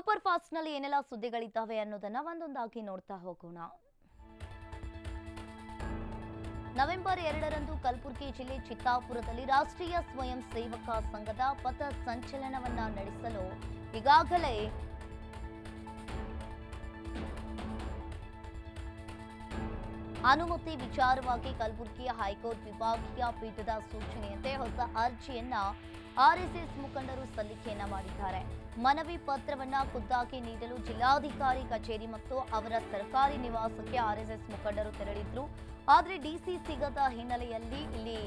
Super ಫಾಸ್ಟ್ನಲ್ಲಿ ಏನೆಲ್ಲ ಸುದ್ದಿಗಳಿದ್ದಾವೆ ಅನ್ನೋದನ್ನ ಒಂದೊಂದಾಗಿ ನೋಡ್ತಾ ಹೋಗೋಣ. ನವೆಂಬರ್ ಎರಡರಂದು ಕಲಬುರಗಿ ಜಿಲ್ಲೆ ಚಿತ್ತಾಪುರದಲ್ಲಿ ರಾಷ್ಟ್ರೀಯ ಸ್ವಯಂ ಸೇವಕ ಸಂಘದ ಪಥ ಸಂಚಲನವನ್ನ ನಡೆಸಲು ಈಗಾಗಲೇ ಅನುಮತಿ ವಿಚಾರವಾಗಿ ಕಲಬುರಗಿಯ ಹೈಕೋರ್ಟ್ ವಿಭಾಗೀಯ ಪೀಠದ ಸೂಚನೆಯಂತೆ ಹೊಸ ಅರ್ಜಿಯನ್ನ ಆರ್ಎಸ್ಎಸ್ ಮುಖಂಡರು ಸಲ್ಲಿಕೆಯನ್ನ ಮಾಡಿದ್ದಾರೆ. ಮನವಿ ಪತ್ರವನ್ನ ಖುದ್ದಾಗಿ ನೀಡಲು ಜಿಲ್ಲಾಧಿಕಾರಿ ಕಚೇರಿ ಮತ್ತು ಅವರ ಸರ್ಕಾರಿ ನಿವಾಸಕ್ಕೆ ಆರ್ಎಸ್ಎಸ್ ಮುಖಂಡರು ತೆರಳಿದ್ರು. ಆದರೆ ಡಿಸಿ ಸಿಗದ ಹಿನ್ನೆಲೆಯಲ್ಲಿ ಇಲ್ಲಿ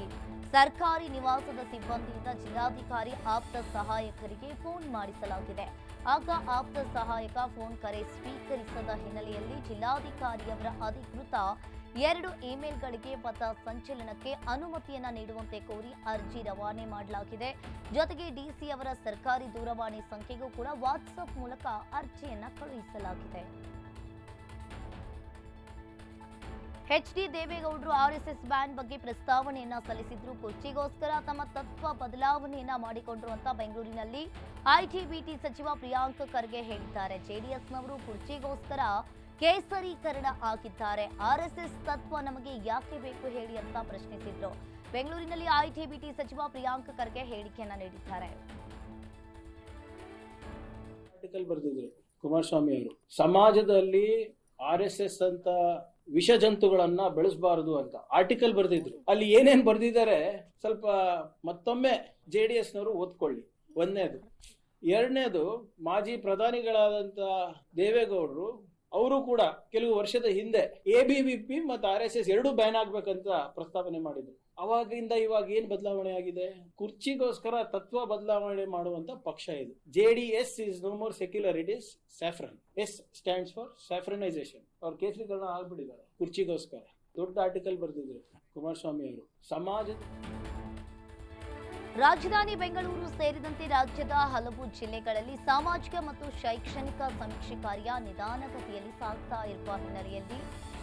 ಸರ್ಕಾರಿ ನಿವಾಸದ ಸಿಬ್ಬಂದಿಯಿಂದ ಜಿಲ್ಲಾಧಿಕಾರಿ ಆಪ್ತ ಸಹಾಯಕರಿಗೆ ಫೋನ್ ಮಾಡಿಸಲಾಗಿದೆ. ಆಗ ಆಪ್ತ ಸಹಾಯಕ ಫೋನ್ ಕರೆ ಸ್ವೀಕರಿಸದ ಹಿನ್ನೆಲೆಯಲ್ಲಿ ಜಿಲ್ಲಾಧಿಕಾರಿಯವರ ಅಧಿಕೃತ ಎರಡು ಇಮೇಲ್ಗಳಿಗೆ ಪಥ ಸಂಚಲನಕ್ಕೆ ಅನುಮತಿಯನ್ನ ನೀಡುವಂತೆ ಕೋರಿ ಅರ್ಜಿ ರವಾನೆ ಮಾಡಲಾಗಿದೆ. ಜೊತೆಗೆ ಡಿಸಿ ಅವರ ಸರ್ಕಾರಿ ದೂರವಾಣಿ ಸಂಖ್ಯೆಗೂ ಕೂಡ ವಾಟ್ಸ್ಆಪ್ ಮೂಲಕ ಅರ್ಜಿಯನ್ನ ಕಳುಹಿಸಲಾಗಿದೆ. ಎಚ್ ಡಿ ದೇವೇಗೌಡರು ಆರ್ಎಸ್ಎಸ್ ಬ್ಯಾನ್ ಬಗ್ಗೆ ಪ್ರಸ್ತಾವನೆಯನ್ನ ಸಲ್ಲಿಸಿದ್ರು. ಕುರ್ಚಿಗೋಸ್ಕರ ತಮ್ಮ ತತ್ವ ಬದಲಾವಣೆಯನ್ನ ಮಾಡಿಕೊಂಡ್ರು ಅಂತ ಬೆಂಗಳೂರಿನಲ್ಲಿ ಐಟಿಬಿಟಿ ಸಚಿವ ಪ್ರಿಯಾಂಕ್ ಖರ್ಗೆ ಹೇಳಿದ್ದಾರೆ. ಜೆಡಿಎಸ್ನವರು ಕುರ್ಚಿಗೋಸ್ಕರ ಕೇಸರೀಕರಣ ಆಗಿದ್ದಾರೆ. ಆರ್ಎಸ್ಎಸ್ ತತ್ವ ನಮಗೆ ಯಾಕೆ ಬೇಕು ಹೇಳಿ ಅಂತ ಪ್ರಶ್ನಿಸಿದ್ರು. ಬೆಂಗಳೂರಿನಲ್ಲಿ ಐಟಿಬಿಟಿ ಸಚಿವ ಪ್ರಿಯಾಂಕ್ ಖರ್ಗೆ ಹೇಳಿಕೆಯನ್ನ ನೀಡಿದ್ದಾರೆ. ಬರೆದಿದ್ರು ಕುಮಾರಸ್ವಾಮಿ ಅವರು. ಸಮಾಜದಲ್ಲಿ ಆರ್ ಎಸ್ ಎಸ್ ಅಂತ ವಿಷ ಜಂತುಗಳನ್ನ ಬೆಳೆಸಬಾರದು ಅಂತ ಆರ್ಟಿಕಲ್ ಬರೆದಿದ್ರು. ಅಲ್ಲಿ ಏನೇನ್ ಬರೆದಿದ್ದಾರೆ ಸ್ವಲ್ಪ ಮತ್ತೊಮ್ಮೆ ಜೆ ಡಿ ಎಸ್ನವರು ಓದ್ಕೊಳ್ಳಿ. ಒಂದನೇದು. ಎರಡನೇದು ಮಾಜಿ ಪ್ರಧಾನಿಗಳಾದಂತ ದೇವೇಗೌಡರು ಅವರು ಕೂಡ ಕೆಲವು ವರ್ಷದ ಹಿಂದೆ ಎ ಬಿ ವಿ ಪಿ ಮತ್ತು ಆರ್ ಎಸ್ ಎಸ್ ಎರಡು ಬ್ಯಾನ್ ಆಗ್ಬೇಕಂತ ಪ್ರಸ್ತಾವನೆ ಮಾಡಿದ್ರು. ಅವಾಗಿಂದ ಇವಾಗ ಏನ್ ಬದಲಾವಣೆ ಆಗಿದೆ? ಕುರ್ಚಿಗೋಸ್ಕರ ತತ್ವ ಬದಲಾವಣೆ ಮಾಡುವಂತ ಪಕ್ಷ ಇದು. J D S is no more secular it is saffron S stands for saffronisation ಅವ್ರ ಕೇಸರೀಕರಣ ಆಗ್ಬಿಟ್ಟಿದ್ದಾರೆ ಕುರ್ಚಿಗೋಸ್ಕರ. ದೊಡ್ಡ ಆರ್ಟಿಕಲ್ ಬರೆದಿದ್ರು ಕುಮಾರಸ್ವಾಮಿ ಅವರು. ಸಮಾಜದ ರಾಜಧಾನಿ ಬೆಂಗಳೂರು ಸೇರಿದಂತೆ ರಾಜ್ಯದ ಹಲವು ಜಿಲ್ಲೆಗಳಲ್ಲಿ ಸಾಮಾಜಿಕ ಮತ್ತು ಶೈಕ್ಷಣಿಕ ಸಮೀಕ್ಷೆ ಕಾರ್ಯ ನಿಧಾನಗತಿಯಲ್ಲಿ ಸಾಗ್ತಾ ಇರುವ ಹಿನ್ನೆಲೆಯಲ್ಲಿ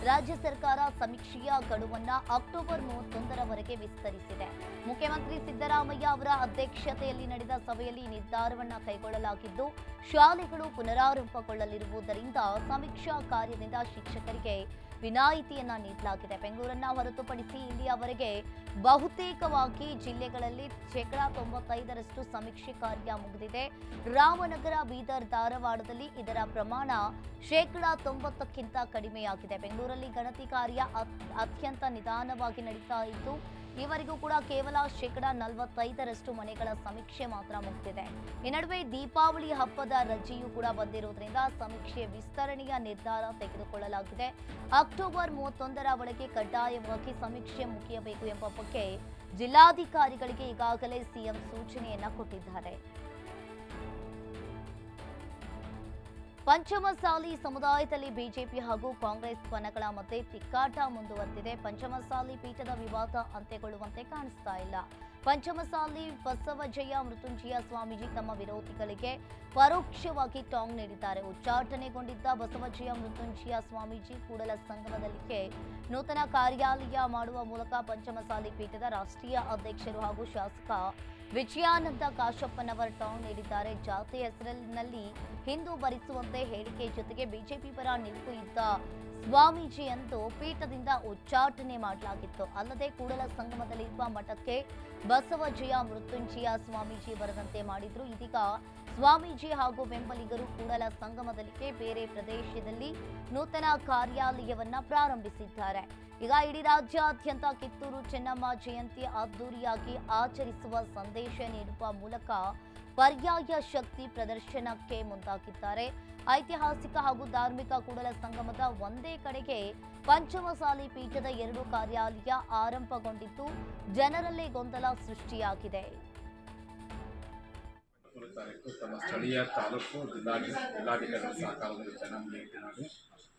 ರಾಜ್ಯ ಸರ್ಕಾರ ಸಮೀಕ್ಷೆಯ ಗಡುವನ್ನು ಅಕ್ಟೋಬರ್ ಮೂವತ್ತೊಂದರವರೆಗೆ ವಿಸ್ತರಿಸಿದೆ. ಮುಖ್ಯಮಂತ್ರಿ ಸಿದ್ದರಾಮಯ್ಯ ಅವರ ಅಧ್ಯಕ್ಷತೆಯಲ್ಲಿ ನಡೆದ ಸಭೆಯಲ್ಲಿ ನಿರ್ಧಾರವನ್ನು ಕೈಗೊಳ್ಳಲಾಗಿದ್ದು, ಶಾಲೆಗಳು ಪುನರಾರಂಭಗೊಳ್ಳಲಿರುವುದರಿಂದ ಸಮೀಕ್ಷಾ ಕಾರ್ಯದಿಂದ ಶಿಕ್ಷಕರಿಗೆ ವಿನಾಯಿತಿಯನ್ನ ನೀಡಲಾಗಿದೆ. ಬೆಂಗಳೂರನ್ನ ಹೊರತುಪಡಿಸಿ ಇಲ್ಲಿಯವರೆಗೆ ಬಹುತೇಕವಾಗಿ ಜಿಲ್ಲೆಗಳಲ್ಲಿ ಶೇಕಡಾ ತೊಂಬತ್ತೈದರಷ್ಟು ಸಮೀಕ್ಷೆ ಕಾರ್ಯ ಮುಗಿದಿದೆ. ರಾಮನಗರ, ಬೀದರ್, ಧಾರವಾಡದಲ್ಲಿ ಇದರ ಪ್ರಮಾಣ ಶೇಕಡಾ ತೊಂಬತ್ತಕ್ಕಿಂತ ಕಡಿಮೆಯಾಗಿದೆ. ಬೆಂಗಳೂರಲ್ಲಿ ಗಣತಿ ಕಾರ್ಯ ಅತ್- ಅತ್ಯಂತ ನಿಧಾನವಾಗಿ ನಡೀತಾ ಇದ್ದು ಈವರೆಗೂ ಕೂಡ ಕೇವಲ ಶೇಕಡಾ ನಲವತ್ತೈದರಷ್ಟು ಮನೆಗಳ ಸಮೀಕ್ಷೆ ಮಾತ್ರ ಮುಗಿದಿದೆ. ಈ ನಡುವೆ ದೀಪಾವಳಿ ಹಬ್ಬದ ರಜೆಯೂ ಕೂಡ ಬಂದಿರುವುದರಿಂದ ಸಮೀಕ್ಷೆ ವಿಸ್ತರಣೆಯ ನಿರ್ಧಾರ ತೆಗೆದುಕೊಳ್ಳಲಾಗಿದೆ. ಅಕ್ಟೋಬರ್ ಮೂವತ್ತೊಂದರ ಒಳಗೆ ಕಡ್ಡಾಯವಾಗಿ ಸಮೀಕ್ಷೆ ಮುಗಿಯಬೇಕು ಎಂಬ ಬಗ್ಗೆ ಜಿಲ್ಲಾಧಿಕಾರಿಗಳಿಗೆ ಈಗಾಗಲೇ ಸಿಎಂ ಸೂಚನೆಯನ್ನ ಕೊಟ್ಟಿದ್ದಾರೆ. ಪಂಚಮಸಾಲಿ ಸಮುದಾಯದಲ್ಲಿ ಬಿಜೆಪಿ ಹಾಗೂ ಕಾಂಗ್ರೆಸ್ ಪನಗಳ ಮಧ್ಯೆ ತಿಕ್ಕಾಟ ಮುಂದುವರೆದಿದೆ. ಪಂಚಮಸಾಲಿ ಪೀಠದ ವಿವಾದ ಅಂತ್ಯಗೊಳ್ಳುವಂತೆ ಕಾಣಿಸ್ತಾ ಇಲ್ಲ. ಪಂಚಮಸಾಲಿ ಬಸವಜಯ ಮೃತ್ಯುಂಜಯ ಸ್ವಾಮೀಜಿ ತಮ್ಮ ವಿರೋಧಿಗಳಿಗೆ ಪರೋಕ್ಷವಾಗಿ ಟಾಂಗ್ ನೀಡಿದ್ದಾರೆ. ಉಚ್ಚಾಟನೆಗೊಂಡಿದ್ದ ಬಸವಜಯ ಮೃತ್ಯುಂಜಯ ಸ್ವಾಮೀಜಿ ಕೂಡಲ ಸಂಗಮದಲ್ಲಿಗೆ ನೂತನ ಕಾರ್ಯಾಲಯ ಮಾಡುವ ಮೂಲಕ ಪಂಚಮಸಾಲಿ ಪೀಠದ ರಾಷ್ಟ್ರೀಯ ಅಧ್ಯಕ್ಷರು ಹಾಗೂ ಶಾಸಕ ವಿಜಯಾನಂದ ಕಾಶಪ್ಪನವರ್ ಟಾಂಗ್ ನೀಡಿದ್ದಾರೆ. ಜಾತಿ ಹೆಸರಿನಲ್ಲಿ ಹಿಂದೂ ಭರಿಸುವಂತೆ ಹೇಳಿಕೆ ಜೊತೆಗೆ ಬಿಜೆಪಿ ಪರ ನಿಲುವು ಇದ್ದ ಸ್ವಾಮೀಜಿಯಂದು ಪೀಠದಿಂದ ಉಚ್ಚಾಟನೆ ಮಾಡಲಾಗಿತ್ತು. ಅಲ್ಲದೆ ಕೂಡಲ ಸಂಗಮದಲ್ಲಿರುವ ಮಠಕ್ಕೆ ಬಸವಜಯ ಮೃತ್ಯುಂಜಯ ಸ್ವಾಮೀಜಿ ಬರದಂತೆ ಮಾಡಿದ್ರು. ಇದೀಗ ಸ್ವಾಮೀಜಿ ಹಾಗೂ ಬೆಂಬಲಿಗರು ಕೂಡಲ ಸಂಗಮದಲ್ಲಿಗೆ ಬೇರೆ ಪ್ರದೇಶದಲ್ಲಿ ನೂತನ ಕಾರ್ಯಾಲಯವನ್ನ ಪ್ರಾರಂಭಿಸಿದ್ದಾರೆ. ಈಗ ಇಡೀ ರಾಜ್ಯಾದ್ಯಂತ ಕಿತ್ತೂರು ಚೆನ್ನಮ್ಮ ಜಯಂತಿ ಅದ್ದೂರಿಯಾಗಿ ಆಚರಿಸುವ ಸಂದೇಶ ನೀಡುವ ಮೂಲಕ ಪರ್ಯಾಯ ಶಕ್ತಿ ಪ್ರದರ್ಶನಕ್ಕೆ ಮುಂದಾಗಿದ್ದಾರೆ. ಐತಿಹಾಸಿಕ ಹಾಗೂ ಧಾರ್ಮಿಕ ಕೂಡಲ ಸಂಗಮದ ಒಂದೇ ಕಡೆಗೆ ಪಂಚಮಸಾಲಿ ಪೀಠದ ಎರಡು ಕಾರ್ಯಾಲಯ ಆರಂಭಗೊಂಡಿದ್ದು, ಜನರಲ್ಲಿ ಗೊಂದಲ ಸೃಷ್ಟಿಯಾಗಿದೆ. ತಾರೀಕು ತಮ್ಮ ಸ್ಥಳೀಯ ತಾಲೂಕು ಜಿಲ್ಲಾಧಿ, ಜಿಲ್ಲಾಧಿಕಾರಿಗಳ ಸಹಕಾರದಲ್ಲಿ ಚೆನ್ನಾಗಿ ಭೇಟಿ ಮಾಡಿ.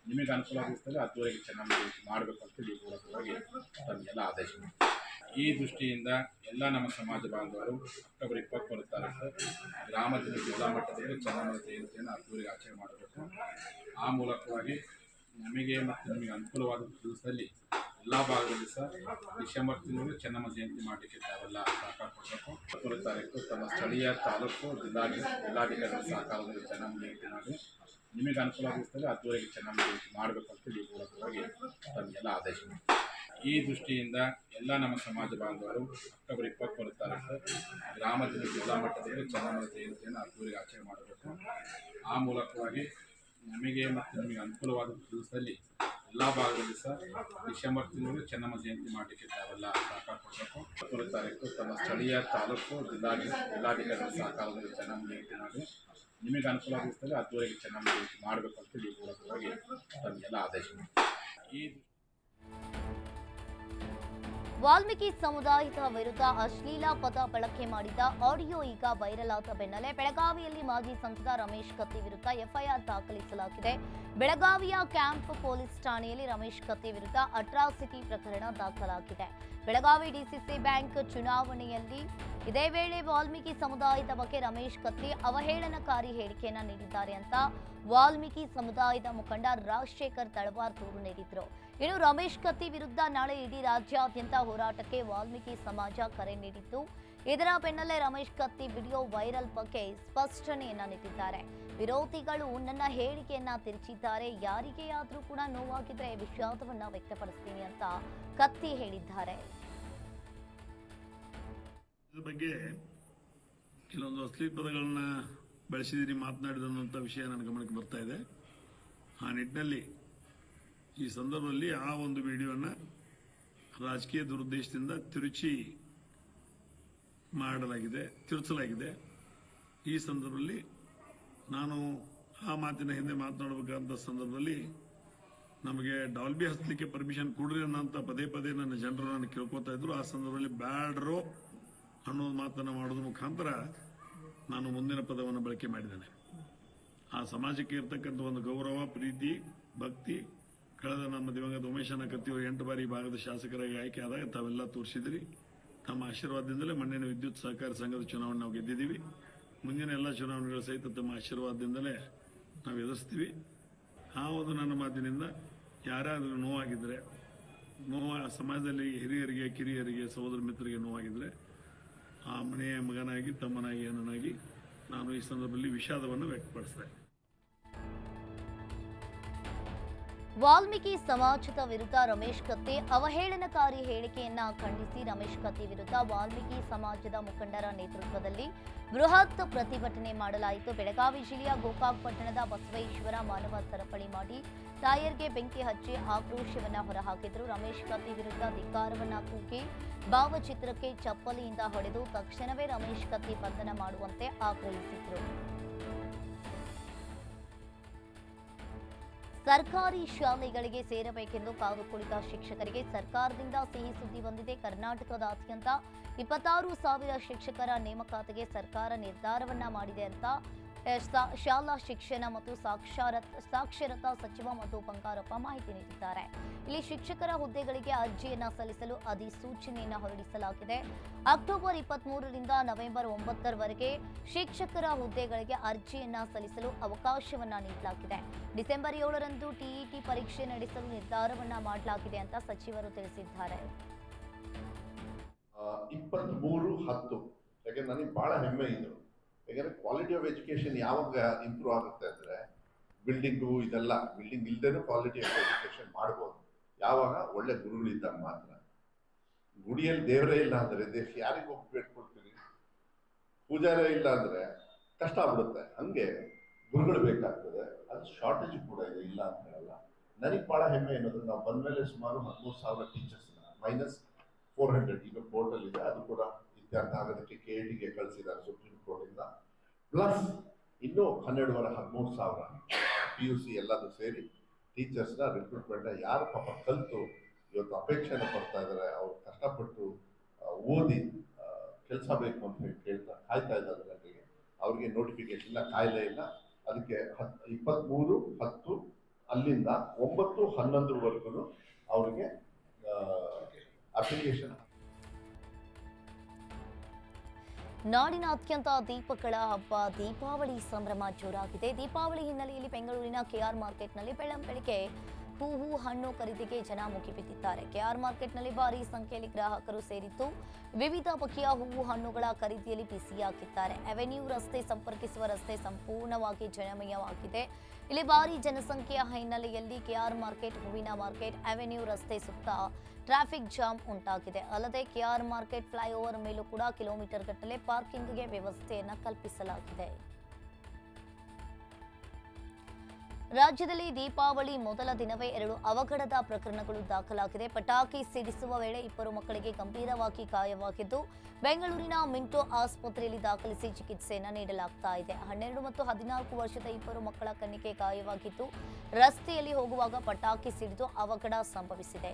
ನಿಮಗೆ ಅನುಕೂಲ ಆಗಿರ್ತದೆ ಅದುವರೆಗೆ ಚೆನ್ನಾಗಿ ಮಾಡಬೇಕು ಅಂತ ಈ ಮೂಲಕವಾಗಿ ತಮಗೆಲ್ಲ ಆದೇಶ. ಈ ದೃಷ್ಟಿಯಿಂದ ಎಲ್ಲ ನಮ್ಮ ಸಮಾಜ ಬಾಂಧವರು ಅಕ್ಟೋಬರ್ ಇಪ್ಪತ್ತ್ಮೂರು ತಾರೀಕು ಗ್ರಾಮದಲ್ಲಿ ಜಿಲ್ಲಾ ಮಟ್ಟದಲ್ಲಿ ಚೆನ್ನಮ್ಮ ಜಯಂತಿಯನ್ನು ಅದ್ದೂರಿಗೆ ಆಚರಣೆ ಮಾಡಬೇಕು. ಆ ಮೂಲಕವಾಗಿ ನಮಗೆ ಮತ್ತು ನಿಮಗೆ ಅನುಕೂಲವಾದ ದಿವಸದಲ್ಲಿ ಎಲ್ಲ ಭಾಗದಲ್ಲಿ ಸಹ ಡಿಸೆಂಬರ್ ತಿಂಗಳು ಚೆನ್ನಮ್ಮ ಜಯಂತಿ ಮಾಡಲಿಕ್ಕೆ ತಾವೆಲ್ಲ ಸಹಕಾರ ಕೊಡಬೇಕು. ಹತ್ತೊಂಬತ್ತು ತಾರೀಕು ತಮ್ಮ ಸ್ಥಳೀಯ ತಾಲೂಕು ಜಿಲ್ಲಾ ಜಿಲ್ಲಾಧಿಕಾರಿಗಳ ಸಹಕಾರದಲ್ಲಿ ಚೆನ್ನಮ್ಮ ಜಯಂತಿ ಮಾಡಿ. ನಿಮಗೆ ಅನುಕೂಲ ಆಗಿರ್ತದೆ ಅದುವರೆಗೆ ಚೆನ್ನಮ್ಮ ಜಯಂತಿ ಮಾಡಬೇಕು ಅಂತ ಈ ಮೂಲಕವಾಗಿ ತಮಗೆಲ್ಲ ಆದೇಶ ಈ ದೃಷ್ಟಿಯಿಂದ ಎಲ್ಲ ನಮ್ಮ ಸಮಾಜ ಬಾಂಧವರು ಅಕ್ಟೋಬರ್ ಇಪ್ಪತ್ತ್ಮೂರು ತಾರೀಕು ಗ್ರಾಮದಲ್ಲಿ ಜಿಲ್ಲಾ ಮಟ್ಟದಲ್ಲಿ ಚೆನ್ನಮ್ಮ ಜಯಂತಿಯನ್ನು ಅದ್ದೂರಿಗೆ ಆಚರಣೆ ಮಾಡಬೇಕು. ಆ ಮೂಲಕವಾಗಿ ನಮಗೆ ಮತ್ತು ನಿಮಗೆ ಅನುಕೂಲವಾದ ದಿವಸದಲ್ಲಿ ಎಲ್ಲ ಭಾಗದಲ್ಲಿ ಸಹ ಡಿಸೆಂಬರ್ ತಿಂಗಳು ಚೆನ್ನಮ್ಮ ಜಯಂತಿ ಮಾಡಲಿಕ್ಕೆ ತಾವೆಲ್ಲ ಸಹಕಾರ ಕೊಡಬೇಕು. ಹತ್ತೊಂಬತ್ತು ತಾರೀಕು ತಮ್ಮ ಸ್ಥಳೀಯ ತಾಲೂಕು ಜಿಲ್ಲಾಧಿ, ಜಿಲ್ಲಾಧಿಕಾರಿಗಳ ಸಹಕಾರದಲ್ಲಿ ಚೆನ್ನಮ್ಮ ಜಯಂತಿ ಮಾಡಿ ನಿಮಗೆ ಅನುಕೂಲ ಆಗಿರ್ತದೆ ಅದುವರೆಗೆ ಚೆನ್ನಮ್ಮ ಜಯಂತಿ ಮಾಡಬೇಕು ಅಂತ ಈ ಮೂಲಕವಾಗಿ ತಮಗೆಲ್ಲ ಆದೇಶ ಮಾಡಿ ವಾಲ್ಮೀಕಿ ಸಮುದಾಯದ ವಿರುದ್ಧ ಅಶ್ಲೀಲ ಪದ ಬಳಕೆ ಮಾಡಿದ ಆಡಿಯೋ ಈಗ ವೈರಲ್ ಆದ ಬೆನ್ನಲ್ಲೇ ಬೆಳಗಾವಿಯಲ್ಲಿ ಮಾಜಿ ಸಂಸದ ರಮೇಶ್ ಕತ್ತಿ ವಿರುದ್ಧ ಎಫ್ಐಆರ್ ದಾಖಲಿಸಲಾಗಿದೆ. ಬೆಳಗಾವಿಯ ಕ್ಯಾಂಪ್ ಪೊಲೀಸ್ ಠಾಣೆಯಲ್ಲಿ ರಮೇಶ್ ಕತ್ತಿ ವಿರುದ್ಧ ಅಟ್ರಾಸಿಟಿ ಪ್ರಕರಣ ದಾಖಲಾಗಿದೆ. ಬೆಳಗಾವಿ ಡಿಸಿಸಿ ಬ್ಯಾಂಕ್ ಚುನಾವಣೆಯಲ್ಲಿ ಇದೇ ವೇಳೆ ವಾಲ್ಮೀಕಿ ಸಮುದಾಯದ ಬಗ್ಗೆ ರಮೇಶ್ ಕತ್ತಿ ಅವಹೇಳನಕಾರಿ ಹೇಳಿಕೆಯನ್ನ ನೀಡಿದ್ದಾರೆ ಅಂತ ವಾಲ್ಮೀಕಿ ಸಮುದಾಯದ ಮುಖಂಡ ರಾಜಶೇಖರ್ ತಳವಾರ್ ದೂರು ನೀಡಿದ್ರು. ಇನ್ನು ರಮೇಶ್ ಕತ್ತಿ ವಿರುದ್ಧ ನಾಳೆ ಇಡೀ ರಾಜ್ಯಾದ್ಯಂತ ಹೋರಾಟಕ್ಕೆ ವಾಲ್ಮೀಕಿ ಸಮಾಜ ಕರೆ ನೀಡಿದ್ದು ಇದರ ಬೆನ್ನಲ್ಲೇ ರಮೇಶ್ ಕತ್ತಿ ವಿಡಿಯೋ ವೈರಲ್ ಬಗ್ಗೆ ಸ್ಪಷ್ಟನೆಯನ್ನ ನೀಡಿದ್ದಾರೆ. ವಿರೋಧಿಗಳು ನನ್ನ ಹೇಳಿಕೆಯನ್ನ ತಿರುಚಿದ್ದಾರೆ. ಯಾರಿಗೆಯಾದ್ರೂ ಕೂಡ ನೋವಾಗಿದ್ರೆ ವಿಷಾದವನ್ನ ವ್ಯಕ್ತಪಡಿಸ್ತೀನಿ ಅಂತ ಕತ್ತಿ ಹೇಳಿದ್ದಾರೆ. ಬಗ್ಗೆ ಕೆಲವೊಂದು ಪದಗಳನ್ನ ಬೆಳೆಸಿದಿರಿ ಮಾತನಾಡಿದಂಥ ವಿಷಯ ನನ್ನ ಗಮನಕ್ಕೆ ಬರ್ತಾ ಇದೆ. ಆ ನಿಟ್ಟಿನಲ್ಲಿ ಈ ಸಂದರ್ಭದಲ್ಲಿ ಆ ಒಂದು ವಿಡಿಯೋನ ರಾಜಕೀಯ ದುರುದ್ದೇಶದಿಂದ ತಿರುಚಿ ಮಾಡಲಾಗಿದೆ, ತಿರುಚಲಾಗಿದೆ. ಈ ಸಂದರ್ಭದಲ್ಲಿ ನಾನು ಆ ಮಾತಿನ ಹಿಂದೆ ಮಾತನಾಡಬೇಕಾದ ಸಂದರ್ಭದಲ್ಲಿ ನಮಗೆ ಡಾಲ್ಬಿ ಹಚ್ಚಲಿಕ್ಕೆ ಪರ್ಮಿಷನ್ ಕೊಡ್ರಿ ಅನ್ನೋಂಥ ಪದೇ ಪದೇ ನನ್ನ ಜನರು ನಾನು ಕೇಳ್ಕೊತಾ ಇದ್ರು. ಆ ಸಂದರ್ಭದಲ್ಲಿ ಬ್ಯಾಡ್ರೋ ಅನ್ನೋ ಮಾತನ್ನು ಮಾಡೋದ್ರ ಮುಖಾಂತರ ನಾನು ಮುಂದಿನ ಪದವನ್ನು ಬಳಕೆ ಮಾಡಿದ್ದೇನೆ. ಆ ಸಮಾಜಕ್ಕೆ ಇರ್ತಕ್ಕಂಥ ಒಂದು ಗೌರವ, ಪ್ರೀತಿ, ಭಕ್ತಿ ಕಳೆದ ನಮ್ಮ ದಿವಂಗತ ಉಮೇಶನ ಕತ್ತಿಯವರು ಎಂಟು ಬಾರಿ ಭಾಗದ ಶಾಸಕರಾಗಿ ಆಯ್ಕೆ ಆದಾಗ ತಾವೆಲ್ಲ ತೋರಿಸಿದ್ರಿ. ತಮ್ಮ ಆಶೀರ್ವಾದದಿಂದಲೇ ಮಣ್ಣಿನ ವಿದ್ಯುತ್ ಸಹಕಾರ ಸಂಘದ ಚುನಾವಣೆ ನಾವು ಗೆದ್ದಿದ್ದೀವಿ. ಮುಂದಿನ ಎಲ್ಲ ಚುನಾವಣೆಗಳ ಸಹಿತ ತಮ್ಮ ಆಶೀರ್ವಾದದಿಂದಲೇ ನಾವು ಎದುರಿಸ್ತೀವಿ. ಆ ಒಂದು ನನ್ನ ಮಾತಿನಿಂದ ಯಾರಾದರೂ ನೋವಾಗಿದ್ದರೆ ನೋವು ಸಮಾಜದಲ್ಲಿ ಹಿರಿಯರಿಗೆ, ಕಿರಿಯರಿಗೆ, ಸಹೋದರ ಮಿತ್ರರಿಗೆ ನೋವಾಗಿದ್ದರೆ ಆ ಮನೆಯ ಮಗನಾಗಿ, ತಮ್ಮನಾಗಿ ಅನ್ನನಾಗಿ ನಾನು ಈ ಸಂದರ್ಭದಲ್ಲಿ ವಿಷಾದವನ್ನು ವ್ಯಕ್ತಪಡಿಸ್ತೇನೆ ವಾಲ್ಮೀಕಿ ಸಮಾಜದ ವಿರುದ್ಧ ರಮೇಶ್ ಕತ್ತಿ ಅವಹೇಳನಕಾರಿ ಹೇಳಿಕೆಯನ್ನ ಖಂಡಿಸಿ ರಮೇಶ್ ಕತ್ತಿ ವಿರುದ್ಧ ವಾಲ್ಮೀಕಿ ಸಮಾಜದ ಮುಖಂಡರ ನೇತೃತ್ವದಲ್ಲಿ ಬೃಹತ್ ಪ್ರತಿಭಟನೆ ಮಾಡಲಾಯಿತು. ಬೆಳಗಾವಿ ಜಿಲ್ಲೆಯ ಗೋಕಾಕ್ ಪಟ್ಟಣದ ಬಸವೇಶ್ವರ ಮಾನವ ಸರಪಳಿ ಮಾಡಿ ಟೈರ್ಗೆ ಬೆಂಕಿ ಹಚ್ಚಿ ಆಕ್ರೋಶವನ್ನ ಹೊರಹಾಕಿದ್ರು. ರಮೇಶ್ ಕತ್ತಿ ವಿರುದ್ಧ ಧಿಕ್ಕಾರವನ್ನ ಕೂಗಿ ಭಾವಚಿತ್ರಕ್ಕೆ ಚಪ್ಪಲಿಯಿಂದ ಹೊಡೆದು ತಕ್ಷಣವೇ ರಮೇಶ್ ಕತ್ತಿ ಬಂಧನ ಮಾಡುವಂತೆ ಆಗ್ರಹಿಸಿದ್ರು. ಸರ್ಕಾರಿ ಶಾಲೆಗಳಿಗೆ ಸೇರಬೇಕೆಂದು ಕಾದು ಕುಳಿತ ಶಿಕ್ಷಕರಿಗೆ ಸರ್ಕಾರದಿಂದ ಸಿಹಿ ಸುದ್ದಿ ಬಂದಿದೆ. ಕರ್ನಾಟಕದಾದ್ಯಂತ ಇಪ್ಪತ್ತಾರು ಸಾವಿರ ಶಿಕ್ಷಕರ ನೇಮಕಾತಿಗೆ ಸರ್ಕಾರ ನಿರ್ಧಾರವನ್ನ ಮಾಡಿದೆ ಅಂತ ಶಾಲಾ ಶಿಕ್ಷಣ ಮತ್ತು ಸಾಕ್ಷರತ ಸಾಕ್ಷರತಾ ಸಚಿವ ಮಧು ಬಂಗಾರಪ್ಪ ಮಾಹಿತಿ ನೀಡಿದ್ದಾರೆ. ಇಲ್ಲಿ ಶಿಕ್ಷಕರ ಹುದ್ದೆಗಳಿಗೆ ಅರ್ಜಿಯನ್ನು ಸಲ್ಲಿಸಲು ಅಧಿಸೂಚನೆಯನ್ನು ಹೊರಡಿಸಲಾಗಿದೆ. ಅಕ್ಟೋಬರ್ ಇಪ್ಪತ್ಮೂರರಿಂದ ನವೆಂಬರ್ ಒಂಬತ್ತರವರೆಗೆ ಶಿಕ್ಷಕರ ಹುದ್ದೆಗಳಿಗೆ ಅರ್ಜಿಯನ್ನು ಸಲ್ಲಿಸಲು ಅವಕಾಶವನ್ನ ನೀಡಲಾಗಿದೆ. ಡಿಸೆಂಬರ್ ಏಳರಂದು ಟಿಇಟಿ ಪರೀಕ್ಷೆ ನಡೆಸಲು ನಿರ್ಧಾರವನ್ನ ಮಾಡಲಾಗಿದೆ ಅಂತ ಸಚಿವರು ತಿಳಿಸಿದ್ದಾರೆ. ಇಪ್ಪತ್ತ್ಮೂರು ಹತ್ತು. ಯಾಕೆ ನನಗೆ ಬಹಳ ಹೆಮ್ಮೆ ಇದು. ಯಾಕಂದ್ರೆ ಕ್ವಾಲಿಟಿ ಆಫ್ ಎಜುಕೇಶನ್ ಯಾವಾಗ ಇಂಪ್ರೂವ್ ಆಗುತ್ತೆ ಅಂದರೆ ಬಿಲ್ಡಿಂಗು ಇದೆಲ್ಲ ಬಿಲ್ಡಿಂಗ್ ಇಲ್ದೇನೂ ಕ್ವಾಲಿಟಿ ಆಫ್ ಎಜುಕೇಶನ್ ಮಾಡ್ಬೋದು. ಯಾವಾಗ? ಒಳ್ಳೆ ಗುರುಗಳಿದ್ದಾಗ ಮಾತ್ರ. ಗುಡಿಯಲ್ಲಿ ದೇವರೇ ಇಲ್ಲ ಅಂದರೆ, ದೇಶ ಯಾರಿಗೆ ಹೋಗಿ ಬೇಡ್ಕೊಳ್ತೀರಿ? ಪೂಜಾರೇ ಇಲ್ಲ ಅಂದರೆ ಕಷ್ಟ ಆಗ್ಬಿಡುತ್ತೆ. ಹಂಗೆ ಗುರುಗಳು ಬೇಕಾಗ್ತದೆ. ಅದು ಶಾರ್ಟೇಜ್ ಕೂಡ ಇದೆ, ಇಲ್ಲ ಅಂತ ಹೇಳಲ್ಲ. ನನಗೆ ಭಾಳ ಹೆಮ್ಮೆ ಏನಂದ್ರೆ ನಾವು ಬಂದ ಮೇಲೆ ಸುಮಾರು ಹದಿಮೂರು ಸಾವಿರ ಟೀಚರ್ಸ್ನ ಮೈನಸ್ ಫೋರ್ ಹಂಡ್ರೆಡ್ ಈಗ ಪೋರ್ಟಲ್ ಇದೆ, ಅದು ಕೂಡ ಇತ್ಯರ್ಥ ಆಗೋದಕ್ಕೆ ಕೆ ಟಿಗೆ ಕಳಿಸಿದ್ದಾರೆ ಸುಪ್ರೀಂ ಕೋರ್ಟಿಂದ. ಪ್ಲಸ್ ಇನ್ನೂ ಹನ್ನೆರಡುವರೆ ಹದಿಮೂರು ಸಾವಿರ ಪಿ ಯು ಸಿ ಎಲ್ಲದು ಸೇರಿ ಟೀಚರ್ಸ್ನ ರಿಕ್ರೂಟ್ಮೆಂಟ್ ಯಾರು ಪಾಪ ಕಲಿತು, ಇವತ್ತು ಅಪೇಕ್ಷೆನ ಪಡ್ತಾ ಇದ್ದಾರೆ, ಅವ್ರು ಕಷ್ಟಪಟ್ಟು ಓದಿ ಕೆಲಸ ಬೇಕು ಅಂತ ಹೇಳಿ ಕೇಳ್ತಾ, ಕಾಯ್ತಾ ಇದ್ದಾರೆ ಜನರಿಗೆ. ಅವ್ರಿಗೆ ನೋಟಿಫಿಕೇಶನ್ ಇಲ್ಲ, ಕಾಯಿಲೆ ಇಲ್ಲ. ಅದಕ್ಕೆ ಹತ್ ಇಪ್ಪತ್ತ್ಮೂರು ಹತ್ತು, ಅಲ್ಲಿಂದ ಒಂಬತ್ತು, ಹನ್ನೊಂದರವರೆಗೂ ಅವ್ರಿಗೆ ಅಪ್ಲಿಕೇಶನ್ ನಾಡಿನಾದ್ಯಂತ ದೀಪಗಳ ಹಬ್ಬ ದೀಪಾವಳಿ ಸಂಭ್ರಮ ಜೋರಾಗಿದೆ. ದೀಪಾವಳಿ ಹಿನ್ನೆಲೆಯಲ್ಲಿ ಬೆಂಗಳೂರಿನ ಕೆಆರ್ ಮಾರ್ಕೆಟ್ನಲ್ಲಿ ಬೆಳ್ಳಂಬೆಳಿಗ್ಗೆ ಹೂವು ಹಣ್ಣು ಖರೀದಿಗೆ ಜನ ಮುಗಿಬಿದ್ದಿದ್ದಾರೆ ಕೆಆರ್ ಮಾರ್ಕೆಟ್ನಲ್ಲಿ ಭಾರಿ ಸಂಖ್ಯೆಯಲ್ಲಿ ಗ್ರಾಹಕರು ಸೇರಿದ್ದು, ವಿವಿಧ ಬಗೆಯ ಹೂವು ಹಣ್ಣುಗಳ ಖರೀದಿಯಲ್ಲಿ ಬಿಸಿಯಾಗಿದ್ದಾರೆ ಅವೆನ್ಯೂ ರಸ್ತೆ ಸಂಪರ್ಕಿಸುವ ರಸ್ತೆ ಸಂಪೂರ್ಣವಾಗಿ ಜನಮಯವಾಗಿದೆ. ಇಲ್ಲಿ ಭಾರಿ ಜನಸಂಖ್ಯೆಯ ಹಿನ್ನೆಲೆಯಲ್ಲಿ ಕೆಆರ್ ಮಾರ್ಕೆಟ್, ಹೂವಿನ ಮಾರ್ಕೆಟ್ ಅವೆನ್ಯೂ ರಸ್ತೆ ಸುತ್ತ ಟ್ರಾಫಿಕ್ ಜಾಮ್ ಉಂಟಾಗಿದೆ. ಅಲ್ಲದೆ ಕೆಆರ್ ಮಾರ್ಕೆಟ್ ಫ್ಲೈಓವರ್ ಮೇಲೂ ಕೂಡ ಕಿಲೋಮೀಟರ್ ಗಟ್ಟಲೆ ಪಾರ್ಕಿಂಗ್ಗೆ ವ್ಯವಸ್ಥೆಯನ್ನು ಕಲ್ಪಿಸಲಾಗಿದೆ. ರಾಜ್ಯದಲ್ಲಿ ದೀಪಾವಳಿ ಮೊದಲ ದಿನವೇ ಎರಡು ಅವಘಡದ ಪ್ರಕರಣಗಳು ದಾಖಲಾಗಿದೆ. ಪಟಾಕಿ ಸಿಡಿಸುವ ವೇಳೆ ಇಬ್ಬರು ಮಕ್ಕಳಿಗೆ ಗಂಭೀರವಾಗಿ ಗಾಯವಾಗಿದ್ದು, ಬೆಂಗಳೂರಿನ ಮಿಂಟೋ ಆಸ್ಪತ್ರೆಯಲ್ಲಿ ದಾಖಲಿಸಿ ಚಿಕಿತ್ಸೆಯನ್ನು ನೀಡಲಾಗ್ತಾ ಇದೆ. ಹನ್ನೆರಡು ಮತ್ತು ಹದಿನಾಲ್ಕು ವರ್ಷದ ಇಬ್ಬರು ಮಕ್ಕಳ ಕಣ್ಣಿಗೆ ಗಾಯವಾಗಿದ್ದು, ರಸ್ತೆಯಲ್ಲಿ ಹೋಗುವಾಗ ಪಟಾಕಿ ಸಿಡಿದು ಅವಘಡ ಸಂಭವಿಸಿದೆ.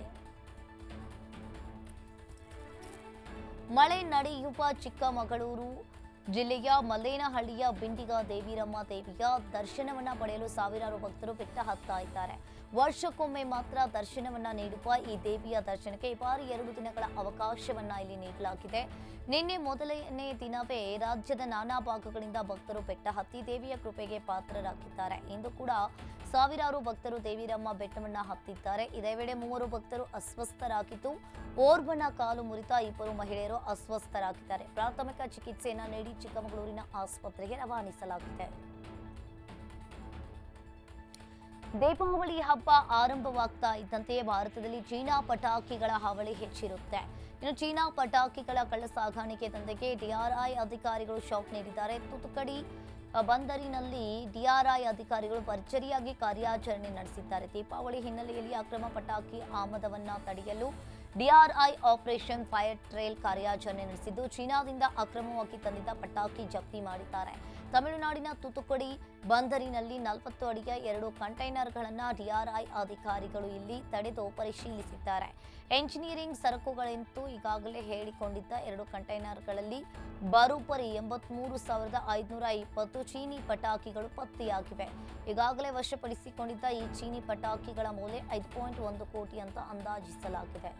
ಮಳೆ ನಡೆಯುವ ಚಿಕ್ಕಮಗಳೂರು ಜಿಲ್ಲೆಯ ಮಲ್ಲೇನಹಳ್ಳಿಯ ಬಿಂಡಿಗ ದೇವಿರಮ್ಮ ದೇವಿಯ ದರ್ಶನವನ್ನ ಪಡೆಯಲು ಸಾವಿರಾರು ಭಕ್ತರು ಬೆಟ್ಟ ಹತ್ತಾ ಇದ್ದಾರೆ ವರ್ಷಕ್ಕೊಮ್ಮೆ ಮಾತ್ರ ದರ್ಶನವನ್ನ ನೀಡುವ ಈ ದೇವಿಯ ದರ್ಶನಕ್ಕೆ ಈ ಬಾರಿ ಎರಡು ದಿನಗಳ ಅವಕಾಶವನ್ನ ಇಲ್ಲಿ ನೀಡಲಾಗಿದೆ. ನಿನ್ನೆ ಮೊದಲನೇ ದಿನವೇ ರಾಜ್ಯದ ನಾನಾ ಭಾಗಗಳಿಂದ ಭಕ್ತರು ಬೆಟ್ಟ ಹತ್ತಿ ದೇವಿಯ ಕೃಪೆಗೆ ಪಾತ್ರರಾಗಿದ್ದಾರೆ. ಇಂದು ಕೂಡ ಸಾವಿರಾರು ಭಕ್ತರು ದೇವಿರಮ್ಮ ಬೆಟ್ಟವನ್ನ ಹತ್ತಿದ್ದಾರೆ. ಇದೇ ವೇಳೆ ಮೂವರು ಭಕ್ತರು ಅಸ್ವಸ್ಥರಾಗಿದ್ದು, ಓರ್ವನ ಕಾಲು ಮುರಿತ ಇಬ್ಬರು ಮಹಿಳೆಯರು ಅಸ್ವಸ್ಥರಾಗಿದ್ದಾರೆ. ಪ್ರಾಥಮಿಕ ಚಿಕಿತ್ಸೆಯನ್ನ ನೀಡಿ ಚಿಕ್ಕಮಗಳೂರಿನ ಆಸ್ಪತ್ರೆಗೆ ರವಾನಿಸಲಾಗಿದೆ. ದೀಪಾವಳಿ ಹಬ್ಬ ಆರಂಭವಾಗ್ತಾ ಇದ್ದಂತೆ ಭಾರತದಲ್ಲಿ ಚೀನಾ ಪಟಾಕಿಗಳ ಹಾವಳಿ ಹೆಚ್ಚಿರುತ್ತೆ. ಇನ್ನು ಚೀನಾ ಪಟಾಕಿಗಳ ಕಳ್ಳ ಸಾಗಾಣಿಕೆ ದಂಧೆಗೆ ಡಿಆರ್ಐ ಅಧಿಕಾರಿಗಳು ಶಾಕ್ ನೀಡಿದ್ದಾರೆ. ತುತುಕಡಿ ಬಂದರಿನಲ್ಲಿ ಡಿಆರ್ಐ ಅಧಿಕಾರಿಗಳು ಭರ್ಜರಿಯಾಗಿ ಕಾರ್ಯಾಚರಣೆ ನಡೆಸಿದ್ದಾರೆ. ದೀಪಾವಳಿ ಹಿನ್ನೆಲೆಯಲ್ಲಿ ಅಕ್ರಮ ಪಟಾಕಿ ಆಮದವನ್ನ ತಡೆಯಲು ಡಿಆರ್ಐ ಆಪರೇಷನ್ ಫೈರ್ ಟ್ರೇಲ್ ಕಾರ್ಯಾಚರಣೆ ನಡೆಸಿದ್ದು, ಚೀನಾದಿಂದ ಅಕ್ರಮವಾಗಿ ತಂದಿದ್ದ ಪಟಾಕಿ ಜಪ್ತಿ ಮಾಡಿದ್ದಾರೆ. ತಮಿಳುನಾಡಿನ ತೂತುಕುಡಿ ಬಂದರಿನಲ್ಲಿ ನಲವತ್ತು ಅಡಿಯ ಎರಡು ಕಂಟೈನರ್ಗಳನ್ನು ಡಿಆರ್ಐ ಅಧಿಕಾರಿಗಳು ಇಲ್ಲಿ ತಡೆದು ಪರಿಶೀಲಿಸಿದ್ದಾರೆ. ಎಂಜಿನಿಯರಿಂಗ್ ಸರಕುಗಳೆಂದು ಈಗಾಗಲೇ ಹೇಳಿಕೊಂಡಿದ್ದ ಎರಡು ಕಂಟೈನರ್ಗಳಲ್ಲಿ ಬರೋಬ್ಬರಿ ಎಂಬತ್ಮೂರು ಸಾವಿರದ ಐದುನೂರ ಇಪ್ಪತ್ತು ಚೀನಿ ಪಟಾಕಿಗಳು ಪತ್ತೆಯಾಗಿವೆ. ಈಗಾಗಲೇ ವಶಪಡಿಸಿಕೊಂಡಿದ್ದ ಈ ಚೀನಿ ಪಟಾಕಿಗಳ ಮೌಲ್ಯ ಐದು ಪಾಯಿಂಟ್ ಒಂದು ಕೋಟಿ ಅಂತ ಅಂದಾಜಿಸಲಾಗಿದೆ.